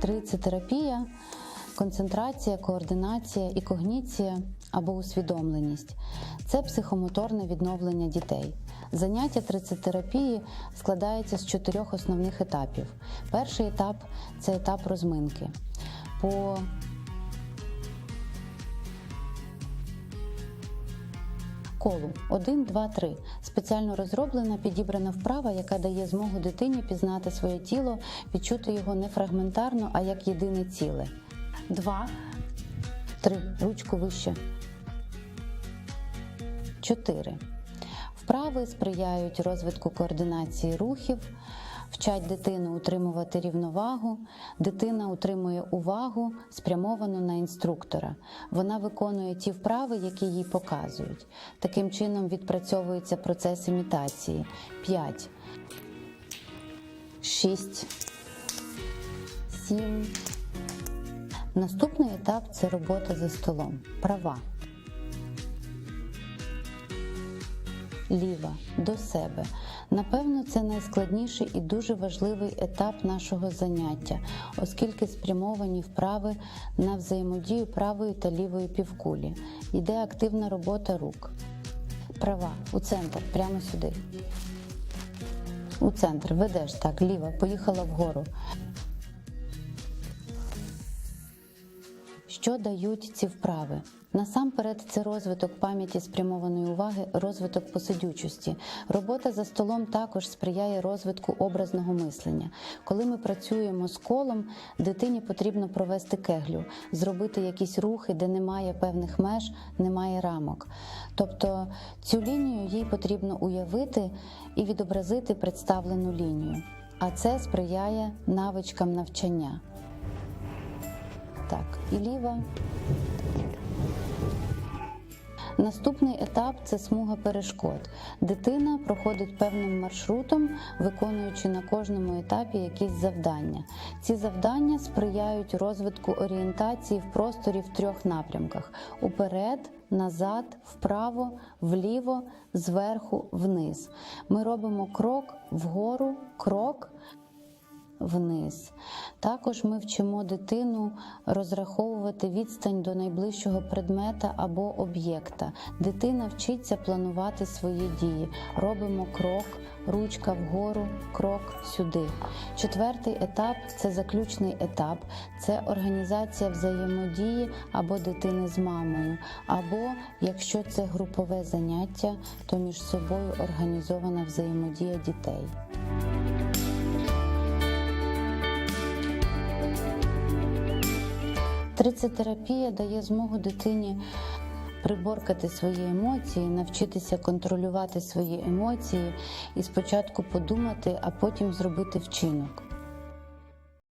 Трицетерапія, концентрація, координація і когніція або усвідомленість це психомоторне відновлення дітей. Заняття трицетерапії складається з чотирьох основних етапів. Перший етап це етап розминки. По колу 1, 2, 3. Спеціально розроблена, підібрана вправа, яка дає змогу дитині пізнати своє тіло, відчути його не фрагментарно, а як єдине ціле. 2, 3. Ручку вище. 4. Вправи сприяють розвитку координації рухів, вчать дитину утримувати рівновагу. Дитина утримує увагу, спрямовану на інструктора. Вона виконує ті вправи, які їй показують. Таким чином відпрацьовується процес імітації. 5, 6, 7. Наступний етап це робота за столом. Права. Ліва до себе. Напевно, це найскладніший і дуже важливий етап нашого заняття, оскільки спрямовані вправи на взаємодію правої та лівої півкулі. Йде активна робота рук. Права у центр, прямо сюди. У центр ведеш так, ліва, поїхала вгору. Що дають ці вправи? Насамперед, це розвиток пам'яті спрямованої уваги, розвиток посидючості. Робота за столом також сприяє розвитку образного мислення. Коли ми працюємо з колом, дитині потрібно провести кеглю, зробити якісь рухи, де немає певних меж, немає рамок. Тобто цю лінію їй потрібно уявити і відобразити представлену лінію. А це сприяє навичкам навчання. Так, і ліва. Наступний етап це смуга перешкод. Дитина проходить певним маршрутом, виконуючи на кожному етапі якісь завдання. Ці завдання сприяють розвитку орієнтації в просторі в трьох напрямках: уперед, назад, вправо, вліво, зверху, вниз. Ми робимо крок вгору, крок вниз. Також ми вчимо дитину розраховувати відстань до найближчого предмета або об'єкта. Дитина вчиться планувати свої дії. Робимо крок, ручка вгору, крок сюди. Четвертий етап це заключний етап, це організація взаємодії або дитини з мамою, або якщо це групове заняття, то між собою організована взаємодія дітей. Трицетерапія дає змогу дитині приборкати свої емоції, навчитися контролювати свої емоції і спочатку подумати, а потім зробити вчинок.